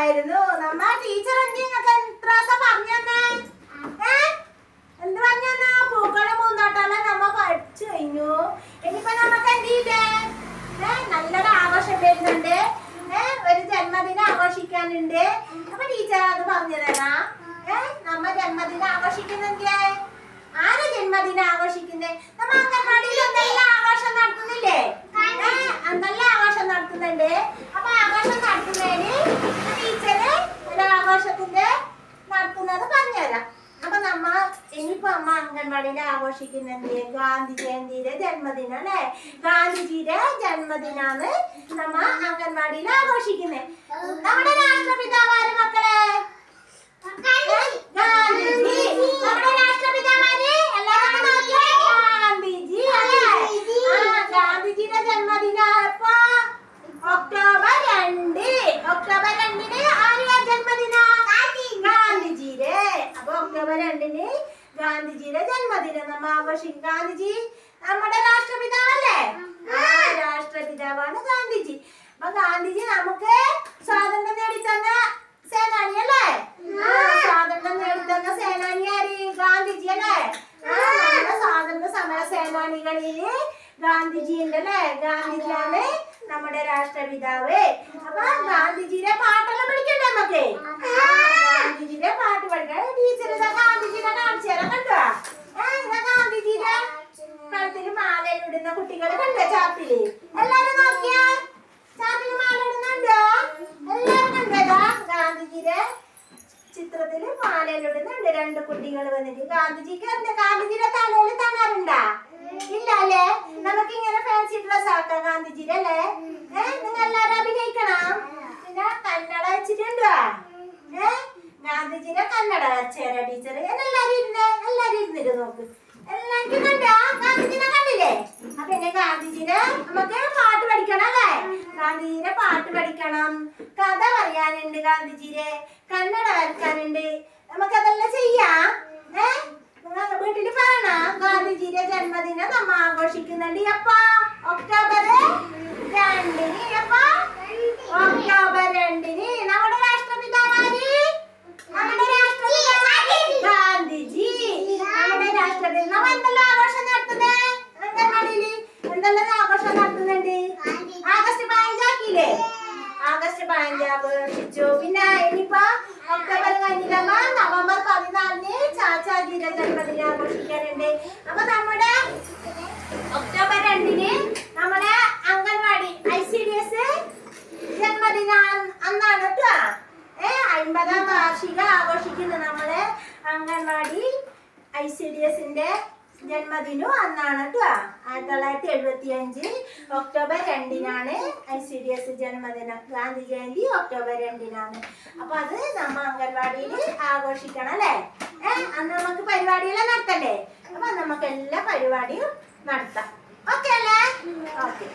ഉണ്ടായിരുന്നു നമ്മ ടീച്ചർ എന്തിനൊക്കെ എത്ര പറഞ്ഞു തന്നെ? എന്ത് പറഞ്ഞു തന്നാ? പൂക്കളെ മൂന്നോട്ടെല്ലാം നമ്മ പഠിച്ചു കഴിഞ്ഞു. ഇനിയിപ്പോ നമുക്ക് എന്തില്ലേ നല്ലൊരു ആഘോഷം വരുന്നുണ്ട്. ഒരു ജന്മദിനം ആഘോഷിക്കാനുണ്ട്. അപ്പൊ ടീച്ചർ അത് പറഞ്ഞു തരാ. നമ്മ ജന്മദിനം ആഘോഷിക്കുന്നുണ്ടേ ആരാ ജന്മദിനം ആഘോഷിക്കുന്നേ? നമ്മ അംഗൻവാടിയിൽ എന്തെല്ലാം ആഘോഷം നടത്തുന്നില്ലേ? ഏ എന്തെല്ലാം ആഘോഷം നടത്തുന്നുണ്ട് അപ്പൊ ആഘോഷം നടത്തുന്നതിന് ടീച്ചറ് ആഘോഷത്തിന്റെ നടത്തുന്നത് പറഞ്ഞുതരാം അപ്പൊ നമ്മ ഇനിയിപ്പോ അമ്മ അംഗൻവാടിയിൽ ആഘോഷിക്കുന്നത് ഗാന്ധി ജയന്തിയുടെ ജന്മദിനം അല്ലെ ഗാന്ധിജിയുടെ ജന്മദിനാണ് നമ്മ അംഗൻവാടിയിൽ ആഘോഷിക്കുന്നത് നമ്മുടെ രാഷ്ട്രപിതാവാര് മക്കളെ ഗാന്ധിജി നമ്മുടെ രാഷ്ട്രപിതാവാര് എല്ലാവരും ഒന്ന് നോക്കിയേ ഗാന്ധിജി അല്ലേ ആ ഗാന്ധിജിയുടെ ജന്മദിനം എപ്പോ ഒക്ടോബർ രണ്ട് ഒക്ടോബർ രണ്ടിന് ആരുടെ ജന്മദിനം ഗാന്ധിജിയുടെ അപ്പൊ ഒക്ടോബർ രണ്ടിന് ഗാന്ധിജിയുടെ ജന്മദിനം. നമ്മ ആഘോഷിക്കും. ഗാന്ധിജി നമ്മുടെ രാഷ്ട്രപിതാവല്ലേ? ആ. രാഷ്ട്രപിതാവാണ് ഗാന്ധിജി. അപ്പൊ ഗാന്ധിജി നമുക്ക് സ്വാതന്ത്ര്യം നേടിത്തന്ന സേനാനി അല്ലേ? സ്വാതന്ത്ര്യം നേടിത്തന്ന സേനാനി ആര്? ഗാന്ധിജി അല്ലേ? നമ്മുടെ സ്വാതന്ത്ര്യ സമര സേനാനികളിൽ ഗാന്ധിജി ഉണ്ട് അല്ലേ? ഗാന്ധിജിയാണ് നമ്മുടെ രാഷ്ട്രപിതാവ്. അപ്പൊ ഗാന്ധിജിയുടെ പാട്ടെല്ലാം പഠിക്കണ്ടേ നമുക്ക് ആ, ഗാന്ധിജിയുടെ പാട്ട് പഠിക്കാൻ ടീച്ചർ ഇതാ ഗാന്ധിജിനെ കാണിച്ചു തരാം കണ്ടോ ഏ, ഇതാ ഗാന്ധിജിയുടെ കഴുത്തിൽ മാല ഇടുന്ന ചാപ്പിൽ. എല്ലാരും നോക്കിയാ. ചാപ്പിൽ മാലയിടുന്നുണ്ടോ? എല്ലാരും കണ്ടതാ ഗാന്ധിജിയുടെ ചിത്രത്തിൽ മാലയിലിടുന്നുണ്ട്. രണ്ട് കുട്ടികൾ വന്നിട്ട്. ഗാന്ധിജിക്ക് എന്താ? ഗാന്ധിജിയുടെ തലയിൽ തണറുണ്ടാ ഇല്ല അല്ലേ? നമുക്ക് ഇങ്ങനെ ഫാൻസി ഡ്രസ് ആക്കാം ഗാന്ധിജിയുടെ അല്ലേ? ഏഹ് നിങ്ങൾ എല്ലാരും അഭിനയിക്കണം. പിന്നെ കന്നഡ വെച്ചിട്ടുണ്ടോ. ഏ ഗാന്ധിജിയുടെ കന്നഡ. ചേര ടീച്ചർ എല്ലാരും ഇരുന്നേ. എല്ലാരും ഇരുന്നിട്ട് നോക്ക്. എല്ലാവർക്കും കണ്ടോ? ഗാന്ധിജിനെ കണ്ടില്ലേ അപ്പൊ പിന്നെ ഗാന്ധിജിനെ നമുക്ക് പാട്ട് പഠിക്കണം അല്ലേ ഗാന്ധിജിയുടെ പാട്ട് പഠിക്കണം കഥ പറയാനുണ്ട് ഗാന്ധിജിയെ കണ്ണട വരയ്ക്കാനുണ്ട് നമുക്കതെല്ലാം ചെയ്യാം. ഏ? വീട്ടിൽ പറയണം ഗാന്ധിജിയുടെ ജന്മദിനം നമ്മ ആഘോഷിക്കുന്നുണ്ട്. അപ്പ ഒക്ടോബർ രണ്ടിന്. അപ്പ ഒക്ടോബർ രണ്ടിന് നമ്മുടെ രാഷ്ട്രപിതാവാര് നമ്മുടെ രാഷ്ട്രപിതാവ് ഗാന്ധിജി നമ്മുടെ രാഷ്ട്രപിതാവ് നമ്മ എന്തെല്ലാം ആഘോഷം നടത്തുന്നേ അംഗൻവാടിയിൽ എന്തെല്ലാം ആഘോഷം നടത്തുന്നുണ്ട് ആഗസ്റ്റ് പതിനഞ്ചാക്കിയില്ലേ പതിനഞ്ച് ആഘോഷിച്ചു പിന്നെ ഇനിയിപ്പോ ഒക്ടോബർ കഴിഞ്ഞിട്ടാകുമ്പോ നവംബർ പതിനാലിന് ചാച്ചാജിയുടെ ജന്മദിനം ആഘോഷിക്കാനുണ്ട്. അപ്പൊ നമ്മുടെ ഒക്ടോബർ രണ്ടിന് നമ്മുടെ anganwadi I C D S ജന്മദിനം അന്നാണ് കേട്ടോ. ഏ അൻപതാം വാർഷിക ആഘോഷിക്കുന്നു നമ്മുടെ അംഗൻവാടി ഐ സി ഡി എസിന്റെ ജന്മദിനം അന്നാണ് കേട്ടോ ആയിരത്തി തൊള്ളായിരത്തി എഴുപത്തി അഞ്ച് ഒക്ടോബർ രണ്ടിനാണ് ഐ സി ഡി എസ് ജന്മദിനം. ഗാന്ധി ജയന്തി ഒക്ടോബർ രണ്ടിനാണ്. അപ്പൊ അത് നമ്മ അംഗൻവാടിയിൽ ആഘോഷിക്കണം അല്ലേ? ഏഹ് അന്ന് നമുക്ക് പരിപാടിയെല്ലാം നടത്തണ്ടേ? അപ്പൊ നമുക്ക് എല്ലാ പരിപാടിയും നടത്താം. ഓക്കെ അല്ലേ? ഓക്കെ.